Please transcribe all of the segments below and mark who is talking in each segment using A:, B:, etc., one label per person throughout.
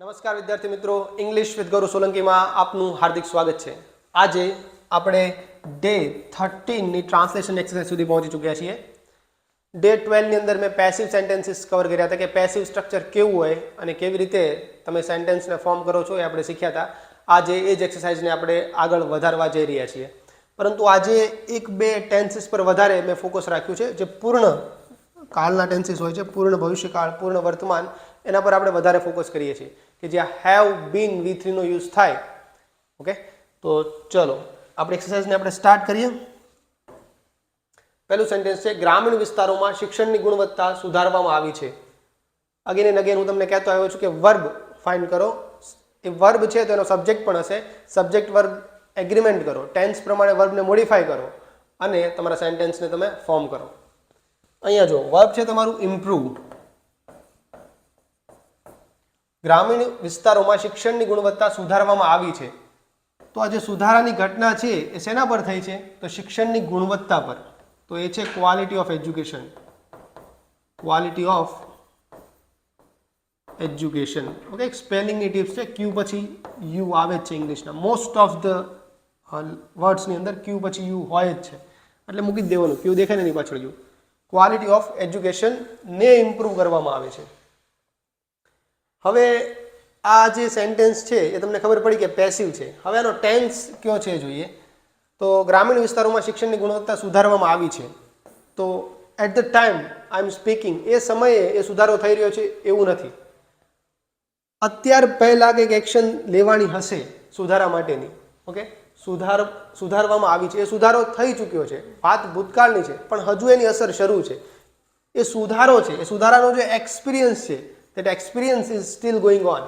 A: નમસ્કાર વિદ્યાર્થી મિત્રો ઇંગ્લિશ વિથ ગૌરવ સોલંકીમાં આપનું હાર્દિક સ્વાગત છે. આજે આપણે ડે થર્ટીનની ટ્રાન્સલેશન એક્સરસાઇઝ સુધી પહોંચી ચૂક્યા છીએ. ડે ટ્વેલ્વની અંદર મેં પેસિવ સેન્ટેન્સીસ કવર કર્યા હતા કે પેસિવ સ્ટ્રક્ચર કેવું હોય અને કેવી રીતે તમે સેન્ટેન્સને ફોર્મ કરો છો એ આપણે શીખ્યા હતા. આજે એ જ એક્સરસાઇઝને આપણે આગળ વધારવા જઈ રહ્યા છીએ. પરંતુ આજે એક બે ટેન્સીસ પર વધારે મેં ફોકસ રાખ્યું છે, જે પૂર્ણ કાળના ટેન્સીસ હોય છે, પૂર્ણ ભવિષ્યકાળ, પૂર્ણ વર્તમાન, એના પર આપણે વધારે ફોકસ કરીએ છીએ. કે જ્યાં હેવ બીન વી થ્રીનો યુઝ થાય. ઓકે તો ચલો, આપણે એક્સરસાઇઝને આપણે સ્ટાર્ટ કરીએ. પહેલું સેન્ટેન્સ છે, ગ્રામીણ વિસ્તારોમાં શિક્ષણની ગુણવત્તા સુધારવામાં આવી છે. અગેન એન્ડ અગેન હું તમને કહેતો આવ્યો છું કે વર્બ ફાઇન્ડ કરો. એ વર્બ છે તો એનો સબ્જેક્ટ પણ હશે. સબ્જેક્ટ વર્બ એગ્રીમેન્ટ કરો. ટેન્સ પ્રમાણે વર્બને મોડિફાય કરો. અને તમારા સેન્ટેન્સને તમે ફોર્મ કરો. અહીંયા જો વર્બ છે તમારું ઇમ્પ્રૂવ ગ્રામીણ વિસ્તારોમાં શિક્ષણની ગુણવત્તા સુધારવામાં આવી છે. તો આ જે સુધારાની ઘટના છે એ શેના પર થઈ છે? તો શિક્ષણની ગુણવત્તા પર. તો એ છે quality of education quality of education okay સ્પેલિંગની tips છે. ક્યુ પછી યુ આવે છે ઇંગ્લિશના મોસ્ટ ઓફ ધ વર્ડ્સની અંદર ક્યુ પછી યુ હોય જ છે. એટલે મૂકી જ દેવાનું. ક્યુ દેખાય ને એની પાછળ યુ ક્વોલિટી ઓફ એજ્યુકેશનને ઇમ્પ્રૂવ કરવામાં આવે છે. હવે આ જે સેન્ટેન્સ છે એ તમને ખબર પડી કે પેસિવ છે. હવે આનો ટેન્સ કયો છે જોઈએ. તો ગ્રામીણ વિસ્તારોમાં શિક્ષણની ગુણવત્તા સુધારવામાં આવી છે. તો at the time I am speaking એ સમયે એ સુધારો થઈ રહ્યો છે એવું નથી. અત્યાર પહેલાં કંઈક એક્શન લેવાની હશે સુધારા માટેની ઓકે સુધાર, સુધારવામાં આવી છે. એ સુધારો થઈ ચૂક્યો છે. વાત ભૂતકાળની છે, પણ હજુ એની અસર શરૂ છે. એ સુધારો છે. એ સુધારાનો જે એક્સપિરિયન્સ છે that experience is still going on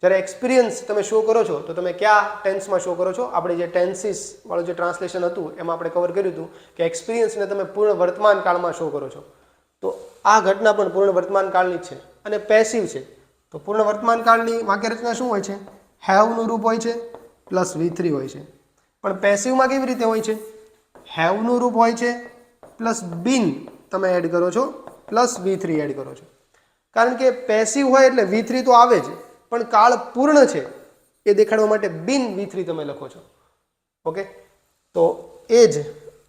A: જ્યારે એક્સપિરિયન્સ તમે શો કરો છો, તો તમે કયા ટેન્સમાં શો કરો છો? આપણે જે ટેન્સીસવાળું જે ટ્રાન્સલેશન હતું, એમાં આપણે કવર કર્યું હતું કે એક્સપિરિયન્સને તમે પૂર્ણ વર્તમાન કાળમાં શો કરો છો. તો આ ઘટના પણ પૂર્ણ વર્તમાન કાળની છે અને પેસિવ છે. તો પૂર્ણ વર્તમાન કાળની વાક્યરચના શું હોય છે? હેવનું રૂપ હોય છે પ્લસ વી થ્રી હોય છે. પણ પેસિવમાં કેવી રીતે હોય છે? હેવનું રૂપ હોય છે પ્લસ બિન તમે એડ કરો છો પ્લસ વી થ્રી એડ કરો છો. કારણ કે પેસિવ હોય એટલે વી થ્રી તો આવે જ, પણ કાળ પૂર્ણ છે એ દેખાડવા માટે બિન વી તમે લખો છો. ઓકે તો એ જ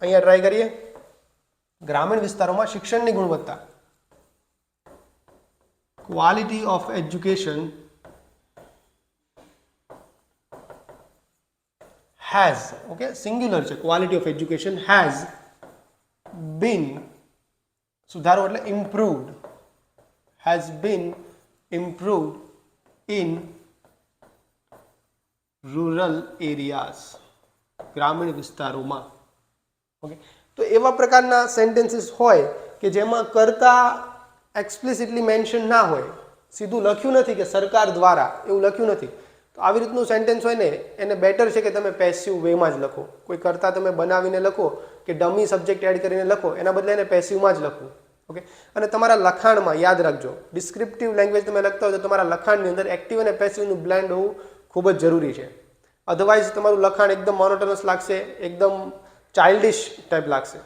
A: અહીંયા ટ્રાય કરીએ. ગ્રામીણ વિસ્તારોમાં શિક્ષણની ગુણવત્તા. Quality of education has okay singular છે. Quality of education has been સુધારો એટલે improved has been improved in rural areas, ગ્રામીણ વિસ્તારોમાં. ઓકે તો એવા પ્રકારના સેન્ટેન્સીસ હોય કે જેમાં કરતા એક્સપ્લિસિટલી મેન્શન ના હોય, સીધું લખ્યું નથી કે સરકાર દ્વારા, એવું લખ્યું નથી, તો આવી રીતનું સેન્ટેન્સ હોય ને, એને બેટર છે કે તમે પેસિવ વેમાં જ લખો. કોઈ કરતા તમે બનાવીને લખો કે ડમી સબ્જેક્ટ એડ કરીને લખો, એના બદલે એને પેસિવમાં જ લખવું ઓકે? અને તમારા લખાણમાં યાદ રાખજો. ડિસ્ક્રિપ્ટિવ લેંગ્વેજ તમે લખતા હોય તો તમારા લખાણની અંદર એક્ટિવ અને પેસિવનું બ્લેન્ડ હોવું ખૂબ જ જરૂરી છે. અધરવાઇઝ તમારું લખાણ એકદમ મોનોટોનસ લાગશે, એકદમ ચાઇલ્ડિશ ટાઈપ લાગશે.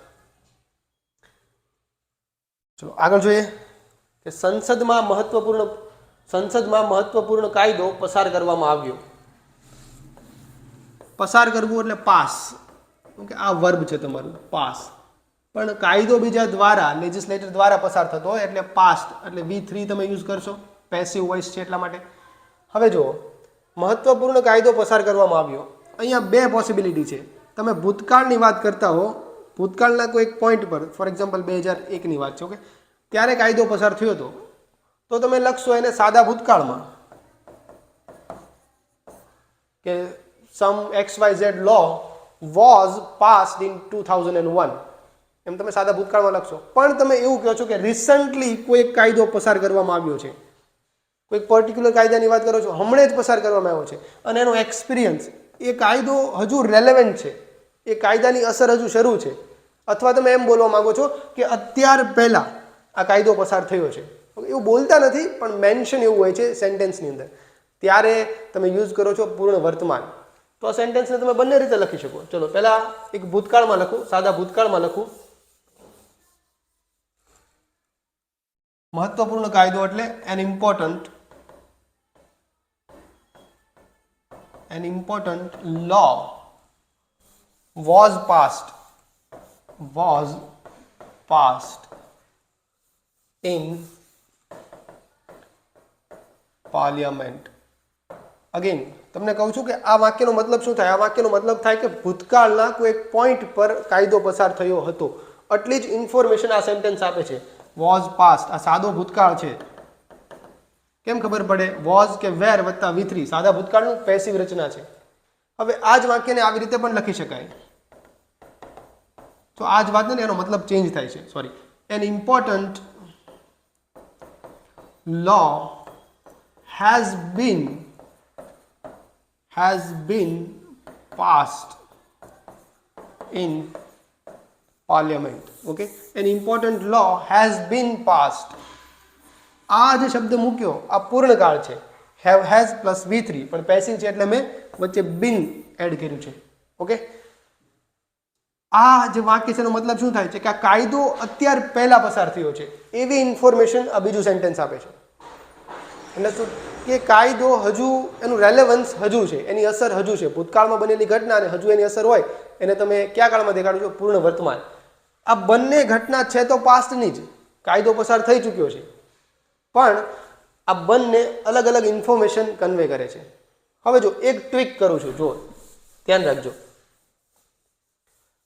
A: ચલો, આગળ જોઈએ કે સંસદમાં મહત્વપૂર્ણ સંસદમાં મહત્વપૂર્ણ કાયદો પસાર કરવામાં આવ્યો. પસાર કરવું એટલે પાસ ઓકે, આ વર્બ છે તમારું પાસ પણ કાયદો બીજા દ્વારા લેજિસ્લેટર દ્વારા પસાર થતો હોય, એટલે પાસ્ટ એટલે વી થ્રી તમે યુઝ કરશો. પેસિવ વોઇસ છે એટલા માટે. હવે જુઓ, મહત્વપૂર્ણ કાયદો પસાર કરવામાં આવ્યો. અહીંયા બે પોસિબિલિટી છે. તમે ભૂતકાળની વાત કરતા હો, ભૂતકાળના કોઈ એક પોઈન્ટ પર ફોર એક્ઝામ્પલ બે હજાર એકની વાત છે ઓકે ત્યારે કાયદો પસાર થયો હતો. તો તમે લખશો એને સાદા ભૂતકાળમાં. કે some X Y Z law was passed in two thousand and one એમ તમે સાદા ભૂતકાળમાં લખશો. પણ તમે એવું કહો છો કે રિસન્ટલી કોઈ એક કાયદો પસાર કરવામાં આવ્યો છે. કોઈક પર્ટિક્યુલર કાયદાની વાત કરો છો, હમણાં જ પસાર કરવામાં આવ્યો છે. અને એનો એક્સપિરિયન્સ એ કાયદો હજુ રેલેવન્ટ છે. એ કાયદાની અસર હજુ શરૂ છે. અથવા તમે એમ બોલવા માંગો છો કે અત્યાર પહેલાં આ કાયદો પસાર થયો છે. એવું બોલતા નથી, પણ મેન્શન એવું હોય છે સેન્ટેન્સની અંદર. ત્યારે તમે યુઝ કરો છો પૂર્ણ વર્તમાન. તો આ સેન્ટેન્સને તમે બંને રીતે લખી શકો. ચલો, પહેલાં એક ભૂતકાળમાં લખું, સાદા ભૂતકાળમાં લખું. મહત્વપૂર્ણ કાયદો એટલે an important an important law was passed was passed in parliament again તમને કહું છું કે આ વાક્યનો મતલબ શું થાય? આ વાક્યનો મતલબ થાય કે ભૂતકાળના કોઈ એક પોઈન્ટ પર કાયદો પસાર થયો હતો. આટલી જ ઇન્ફોર્મેશન આ સેન્ટેન્સ આપે છે. વોઝ પાસ્ટ આ સાદો ભૂતકાળ છે. કેમ ખબર પડે? વોઝ કે વેર વત્તા વી થ્રી સાદા ભૂતકાળનું પેસિવ રચના છે. હવે આ જ વાક્યને આવી રીતે પણ લખી શકાય. તો આ જ વાતને એનો મતલબ ચેન્જ થાય છે. Sorry an important law has been has been passed in parliament okay an important law has been passed આ જે શબ્દ મૂક્યો, આ પૂર્ણકાળ છે. Have has plus V three પણ પેસિંગ છે એટલે મેં વચ્ચે બિન એડ કર્યું છે ઓકે આ જે વાક્ય છે એનો મતલબ શું થાય છે કે આ કાયદો અત્યાર પહેલા પસાર થયો છે. એવી ઇન્ફોર્મેશન આ બીજું સેન્ટેન્સ આપે છે. એટલે શું? કે કાયદો હજુ, એનું રેલેવન્સ હજુ છે. એની અસર હજુ છે. ભૂતકાળમાં બનેલી ઘટના અને હજુ એની અસર હોય, એને તમે કયા કાળમાં દેખાડો છો? પૂર્ણ વર્તમાન. આ બંને ઘટના છે તો પાસ્ટની જ. કાયદો પસાર થઈ ચૂક્યો છે. પણ આ બંને અલગ અલગ ઇન્ફોર્મેશન કન્વે કરે છે. હવે જો એક ટ્વિક કરું છું જો ધ્યાન રાખજો.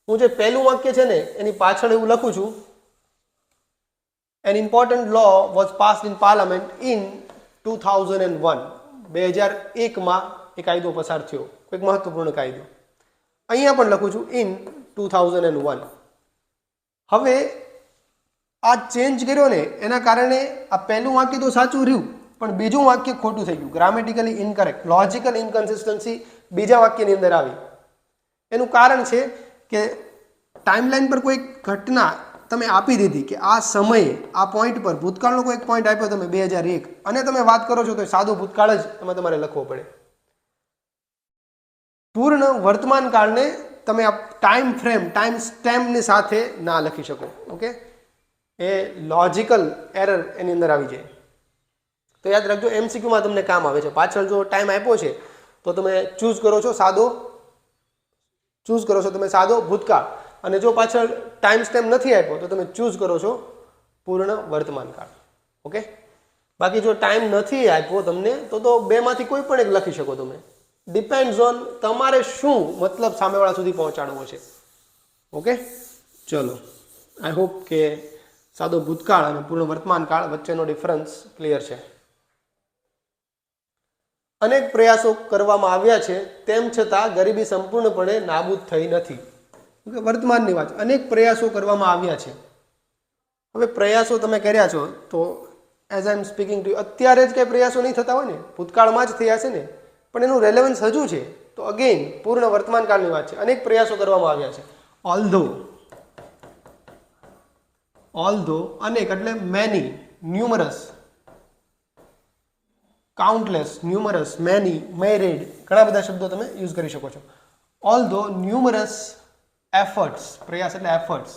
A: હું જે પહેલું વાક્ય છે ને, એની પાછળ એવું લખું છું. An important law was pass in parliament in two thousand and one બે હજાર એકમાં એ કાયદો પસાર થયો. કોઈક મહત્વપૂર્ણ કાયદો. અહીંયા પણ લખું છું in two thousand and one હવે આ ચેન્જ કર્યો ને, એના કારણે આ પહેલું વાક્ય તો સાચું રહ્યું, પણ બીજું વાક્ય ખોટું થઈ ગયું. ગ્રામેટિકલી ઇનકરેક્ટ લોજિકલ ઇનકન્સિસ્ટન્સી બીજા વાક્યની અંદર આવી. એનું કારણ છે કે ટાઈમલાઈન પર કોઈ ઘટના તમે આપી દીધી કે આ સમયે, આ પોઈન્ટ પર, ભૂતકાળનો કોઈ પોઈન્ટ આપ્યો તમે બે હજાર એક, અને તમે વાત કરો છો તો સાદો ભૂતકાળ જ એમાં તમારે લખવો પડે. પૂર્ણ વર્તમાન કાળને તમે આ ટાઈમ ફ્રેમ ટાઈમ સ્ટેમ્પની સાથે ના લખી શકો ઓકે એ લોજિકલ એરર એની અંદર આવી જાય. તો યાદ રાખજો એમસીક્યુમાં તમને કામ આવે છે. પાછળ જો ટાઈમ આપ્યો છે, તો તમે ચૂઝ કરો છો સાદો ચૂઝ કરો છો તમે સાદો ભૂતકાળ. અને જો પાછળ ટાઈમ સ્ટેમ્પ નથી આપ્યો, તો તમે ચૂઝ કરો છો પૂર્ણ વર્તમાન કાળ ઓકે બાકી જો ટાઈમ નથી આપ્યો તમને, તો તો બેમાંથી કોઈ પણ એક લખી શકો તમે. ડિપેન્ડ્સ ઓન તમારે શું મતલબ સામેવાળા સુધી પહોંચાડવો છે. ઓકે ચલો. આઈ હોપ કે સાદો ભૂતકાળ અને પૂર્ણ વર્તમાન કાળ વચ્ચેનો ડિફરન્સ ક્લિયર છે. અનેક પ્રયાસો કરવામાં આવ્યા છે, તેમ છતાં ગરીબી સંપૂર્ણપણે નાબૂદ થઈ નથી. વર્તમાનની વાત. અનેક પ્રયાસો કરવામાં આવ્યા છે. હવે પ્રયાસો તમે કર્યા છો, તો as I am speaking to અત્યારે જ કંઈ પ્રયાસો નહીં થતા હોય ને? ભૂતકાળમાં જ થયા છે ને? પણ એનું રેલેવન્સ હજુ છે, તો અગેન પૂર્ણ વર્તમાન કાળની વાત છે. અનેક પ્રયાસો કરવામાં આવ્યા છે. ઓલ્ધો ઓલ્ધો અનેક એટલે many numerous countless numerous many myriad ઘણા બધા શબ્દો તમે યુઝ કરી શકો છો. ઓલ ધો ન્યુમરસ એફર્ટ્સ પ્રયાસ એટલે એફર્ટ્સ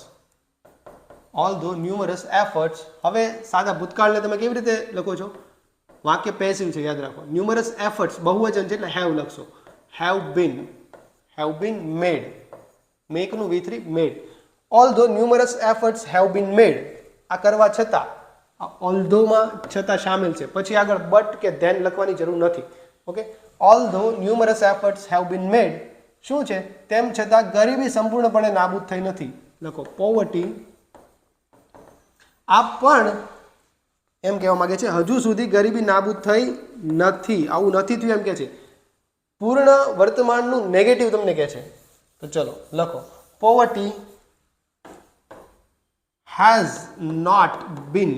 A: ઓલ ધો ન્યુમરસ એફર્ટ્સ હવે સાદા ભૂતકાળને તમે કેવી રીતે લખો છો? વાક્ય પેસિવ છે, યાદ રાખો. ન્યુમરસ એફર્ટ્સ બહુવચન છે એટલે હેવ લખશો. Have been have been made મેકનું V three made although numerous efforts have been મેડ આ કરવા છતાં, આ ઓલધોમાં છતાં સામેલ છે. પછી આગળ બટ કે ધેન લખવાની જરૂર નથી. ઓકે ઓલ ધો ન્યુમરસ એફર્ટ્સ હેવ બીન મેડ શું છે? તેમ છતાં ગરીબી સંપૂર્ણપણે નાબૂદ થઈ નથી. લખો પોવર્ટી આ પણ એમ કહેવા માંગે છે હજુ સુધી ગરીબી નાબૂદ થઈ નથી આવું નથી થયું એમ કે છે પૂર્ણ વર્તમાનનું નેગેટિવ તમને કહે છે તો ચલો લખો poverty has not been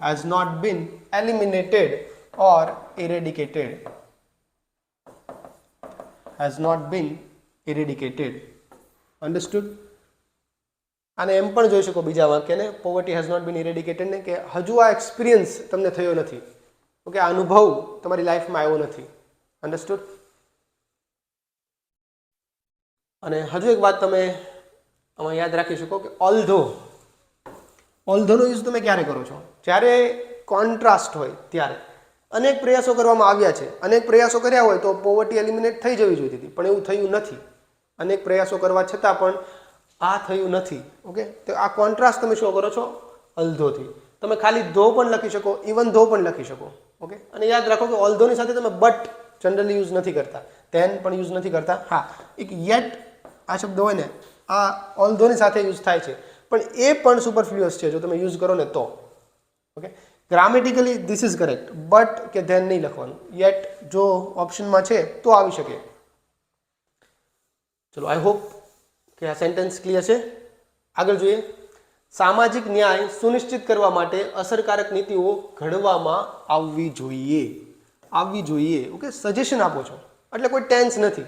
A: has not been eliminated or eradicated has not been eradicated understood અને એમ પણ જોઈ શકો બીજા વાક્યને poverty has not been eradicated ને કે, હજુ આ એક્સપિરિયન્સ તમને થયો નથી. ઓકે, આ અનુભવ તમારી લાઈફમાં આવ્યો નથી. અન્ડરસ્ટુડ અને હજુ એક વાત તમે આમાં યાદ રાખી શકો કે ઓલધો ઓલધોનો યુઝ તમે ક્યારે કરો છો? જ્યારે કોન્ટ્રાસ્ટ હોય ત્યારે. અનેક પ્રયાસો કરવામાં આવ્યા છે. અનેક પ્રયાસો કર્યા હોય તો પોવર્ટી એલિમિનેટ થઈ જવી જોઈતી હતી પણ એવું થયું નથી. અનેક પ્રયાસો કરવા છતાં પણ આ થયું નથી, ઓકે? તો આ કોન્ટ્રાસ્ટ તમે શું કરો છો અલ્ધોથી. તમે ખાલી ધો પણ લખી શકો ઇવન ધો પણ લખી શકો, ઓકે? અને યાદ રાખો કે ઓલ્ધોની સાથે તમે બટ જનરલી યુઝ નથી કરતા. તેન પણ યુઝ નથી કરતા. હા, એક યેટ આ શબ્દ હોય ને, આ ઓલ્ધોની સાથે યુઝ થાય છે. પણ એ પણ સુપરફ્લુઅસ છે, જો તમે યુઝ કરો ને તો, okay? Grammatically this is correct but કે ધેન નહીં લખવાનું. યેટ જો ઓપ્શનમાં છે, તો આવી શકે. ચલો આઈ હોપ કે આ સેન્ટેન્સ ક્લિયર છે? આગળ જોઈએ. સામાજિક ન્યાય સુનિશ્ચિત કરવા માટે અસરકારક નીતિઓ ઘડવામાં આવવી જોઈએ. આવવી જોઈએ. ઓકે સજેશન આપો છો. એટલે કોઈ ટેન્સ નથી.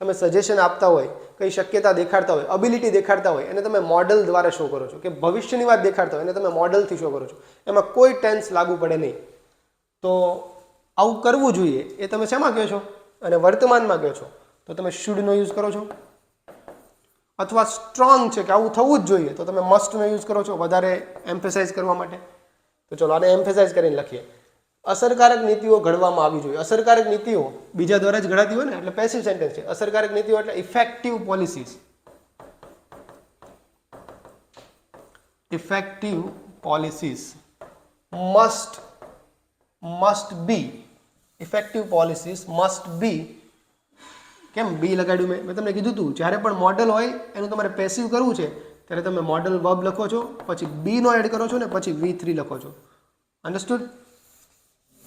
A: તમે સજેશન આપતા હોય, કઈ શક્યતા દેખાડતા હોય અબિલિટી દેખાડતા હોય, એને તમે મોડલ દ્વારા શો કરો છો. કે ભવિષ્યની વાત દેખાડતા હોય, એને તમે મોડલથી શો કરો છો. એમાં કોઈ ટેન્સ લાગુ પડે નહીં. તો આવું કરવું જોઈએ એ તમે શેમાં કહો છો? અને વર્તમાનમાં કહો છો. તો તમે શુડનો યુઝ કરો છો. અથવા સ્ટ્રોંગ છે કે આવું થવું જ જોઈએ, તો તમે મસ્ટનો યુઝ કરો છો વધારે એમ્ફેસાઇઝ કરવા માટે. તો ચલો આને એમ્ફેસાઇઝ કરીને લખીએ. અસરકારક નીતિઓ ઘડવામાં આવી જોઈએ. અસરકારક નીતિઓ બીજા દ્વારા જ ઘડાતી હોય ને, એટલે પેસિવ સેન્ટેન્સ છે. અસરકારક નીતિઓ એટલે effective policies effective policies must must be effective policies must be કેમ બી લગાડ્યું મેં? મેં તમને કીધું હતું જ્યારે પણ મોડલ હોય, એનું તમારે પેસિવ કરવું છે, ત્યારે તમે મોડલ વર્બ લખો છો, પછી બીનો એડ કરો છો ને પછી વી થ્રી લખો છો. Understood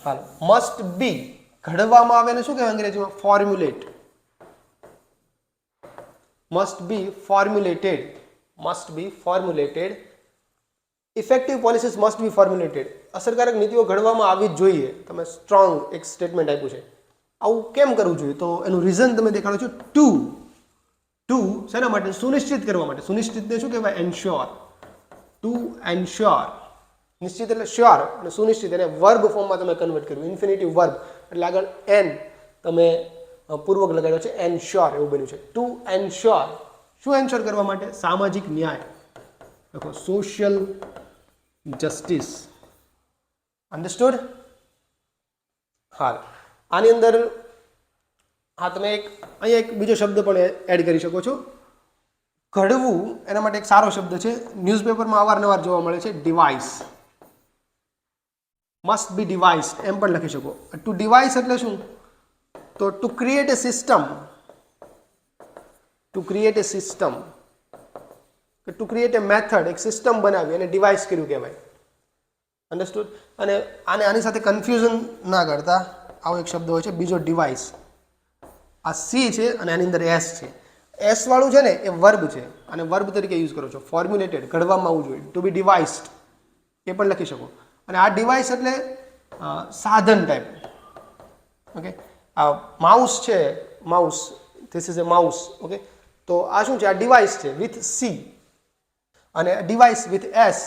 A: hello. મસ્ટ બી ઘડવામાં આવે ને શું કહેવાય અંગ્રેજીમાં? Formulate must be formulated must be formulated effective policies must be formulated અસરકારક નીતિઓ ઘડવામાં આવી જ જોઈએ. તમે સ્ટ્રોંગ એક સ્ટેટમેન્ટ આપ્યું છે. આવું કેમ કરવું જોઈએ? તો એનું રીઝન તમે દેખાડો છો. ટુ ટુ શેના માટે? સુનિશ્ચિત કરવા માટે. સુનિશ્ચિતને શું કહેવાય? એન્શ્યોર ટુ એન્શ્યોર નિશ્ચિત એટલે શ્યોર અને સુનિશ્ચિત એને વર્ગ ફોર્મમાં તમે કન્વર્ટ કર્યું. ઇન્ફિનિટિવ વર્ગ. એટલે આગળ એન તમે પૂર્વક લગાડ્યો છે એન્શ્યોર એવું બન્યું છે. ટુ એન્શ્યોર શું એન્શ્યોર કરવા માટે? સામાજિક ન્યાય. લખો સોશિયલ જસ્ટિસ અન્ડરસ્ટુડ હાલ. આની અંદર હા, તમે એક અહીંયા એક બીજો શબ્દ પણ એડ કરી શકો છો. ઘડવું એના માટે એક સારો શબ્દ છે. ન્યૂઝપેપરમાં અવારનવાર જોવા મળે છે ડિવાઇસ મસ્ટ બી ડિવાઇસ એમ પણ લખી શકો. ટુ ડિવાઇસ એટલે શું? તો to create a system to create a system to create a method એક સિસ્ટમ બનાવી અને ડિવાઇસ કર્યું કહેવાય. અન્ડરસ્ટુડ અને આને આની સાથે કન્ફ્યુઝન ના કરતા. આવો એક શબ્દ હોય છે, બીજો ડિવાઇસ આ સી છે અને એની અંદર એસ છે. એસ વાળું છે ને, એ વર્બ છે. અને વર્બ તરીકે યુઝ કરો છો. ફોર્મ્યુલેટેડ ઘડવામાં આવવું જોઈએ. ટુ બી ડિવાઇસ્ડ એ પણ લખી શકો. અને આ ડિવાઇસ એટલે સાધન ટાઈપ ઓકે આ માઉસ છે mouse this is a mouse okay તો આ શું છે? આ ડિવાઇસ છે વિથ સી અને ડિવાઇસ વિથ એસ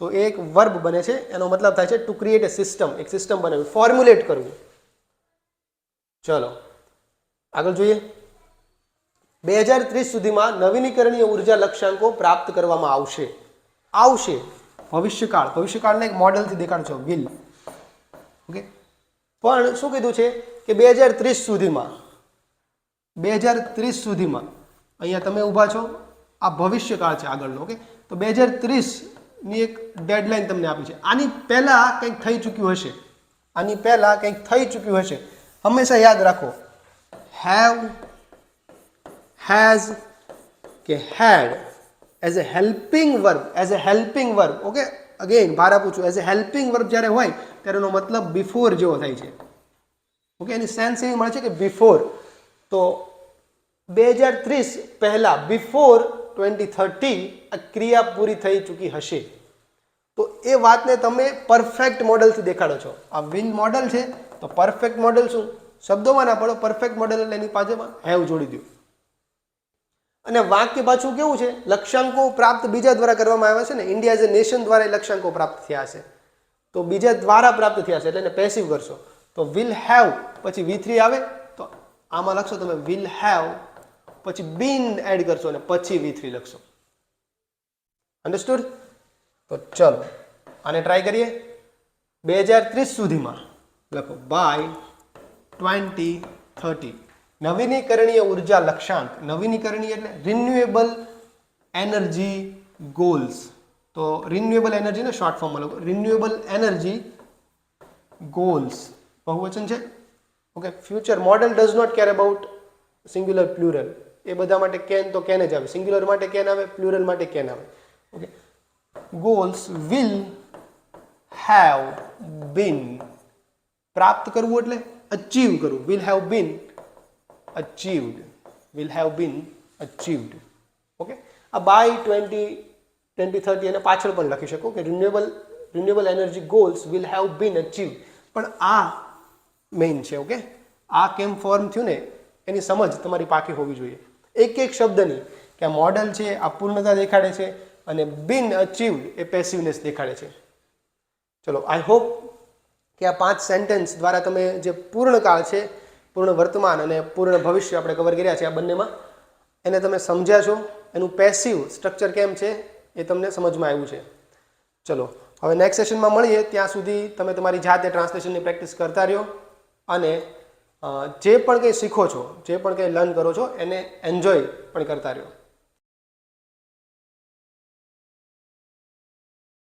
A: તો એ એક વર્બ બને છે. એનો મતલબ થાય છે ટુ ક્રિએટ એ સિસ્ટમ એક સિસ્ટમ બનાવવી. ફોર્મ્યુલેટ કરવું. ચલો, આગળ જોઈએ. બે હજાર ત્રીસ સુધીમાં નવીનીકરણીય ઊર્જા લક્ષ્યાંકો પ્રાપ્ત કરવામાં આવશે. આવશે. ભવિષ્યકાળ. ભવિષ્યકાળને એક મોડેલથી દેખાડશો વિલ ઓકે પણ શું કીધું છે કે બે હજાર ત્રીસ સુધીમાં, બે હજાર ત્રીસ સુધીમાં, અહીંયા તમે ઊભા છો. આ ભવિષ્યકાળ છે આગળનો ઓકે તો બે હજાર ત્રીસની એક ડેડલાઇન તમને આપી છે. આની પહેલાં કંઈક થઈ ચૂક્યું હશે. આની પહેલાં કંઈક થઈ ચૂક્યું હશે. હંમેશા યાદ રાખો. હેવ હેઝ કે had as a helping verb as a helping verb okay again ભાર આપું છું એઝ એ હેલ્પિંગ વર્બ જ્યારે હોય, ત્યારે એનો મતલબ બિફોર જેવો થાય છે. ઓકે એની સેન્સ એવી મળે છે કે બિફોર તો બે હજાર ત્રીસ પહેલાં બિફોર ટ્વેન્ટી થર્ટી આ ક્રિયા પૂરી થઈ ચૂકી હશે. તો એ વાતને તમે પરફેક્ટ મોડલથી દેખાડો છો. આ વિન મોડલ છે. તો પરફેક્ટ મોડલ શું? શબ્દોમાં ના પડો પરફેક્ટ મોડલ એટલે એની પાછળમાં હેવ જોડી દો અને વાક્ય પાછું કેવું છે? લક્ષ્યાંકો પ્રાપ્ત બીજા દ્વારા કરવામાં આવ્યા છે ને? ઇન્ડિયા એઝ એ નેશન દ્વારા લક્ષ્યાંકો પ્રાપ્ત થયા છે. તો બીજા દ્વારા પ્રાપ્ત થયા છે, એટલે એને પેસિવ કરશો. તો વિલ હેવ પછી વી થ્રી આવે, તો આમાં લખશો તમે વિલ હેવ પછી બીન એડ કરશો અને પછી વી થ્રી લખશો. અન્ડરસ્ટુડ તો ચલો, આને ટ્રાય કરીએ. બે હજાર ત્રીસ સુધીમાં લખો. બાય ટ્વેન્ટી થર્ટી નવીનીકરણીય ઊર્જા લક્ષ્યાંક. નવીનીકરણીય એટલે રિન્યુએબલ એનર્જી ગોલ્સ તો રિન્યુએબલ એનર્જીને શોર્ટ ફોર્મમાં લખો. રિન્યુએબલ એનર્જી ગોલ્સ બહુવચન છે? Okay future modal does not care about singular plural એ બધા માટે કેન તો કેન જ આવે. સિંગ્યુલર માટે કેન આવે પ્લુરલ માટે કેન આવે. Okay goals will have been પ્રાપ્ત કરવું એટલે અચીવ કરવું. Will have been achieved will have been achieved okay આ બાય ટ્વેન્ટી ટ્વેન્ટી થર્ટી અને પાછળ પણ લખી શકો કે renewable renewable energy goals will have been achieve પણ આ મેઇન છે ઓકે આ કેમ ફોર્મ થયું ને? એની સમજ તમારી પાકી હોવી જોઈએ. એક એક શબ્દની કે આ મોડલ છે, આ પૂર્ણતા દેખાડે છે અને બિન અચીવડ એ પેસિવનેસ દેખાડે છે. ચલો આઈ હોપ કે આ પાંચ સેન્ટેન્સ દ્વારા તમે જે પૂર્ણ કાળ છે, પૂર્ણ વર્તમાન અને પૂર્ણ ભવિષ્ય આપણે કવર કર્યા છે આ બંનેમાં, એને તમે સમજ્યા છો, એનું પેસિવ સ્ટ્રક્ચર કેમ છે એ તમને સમજમાં આવ્યું છે. ચલો, હવે નેક્સ્ટ સેશનમાં મળીએ, ત્યાં સુધી તમે તમારી જાતે ટ્રાન્સલેશનની પ્રેક્ટિસ કરતા રહ્યો અને જે પણ કંઈ શીખો છો, જે પણ કંઈ લર્ન કરો છો, એને એન્જોય પણ કરતા રહ્યો.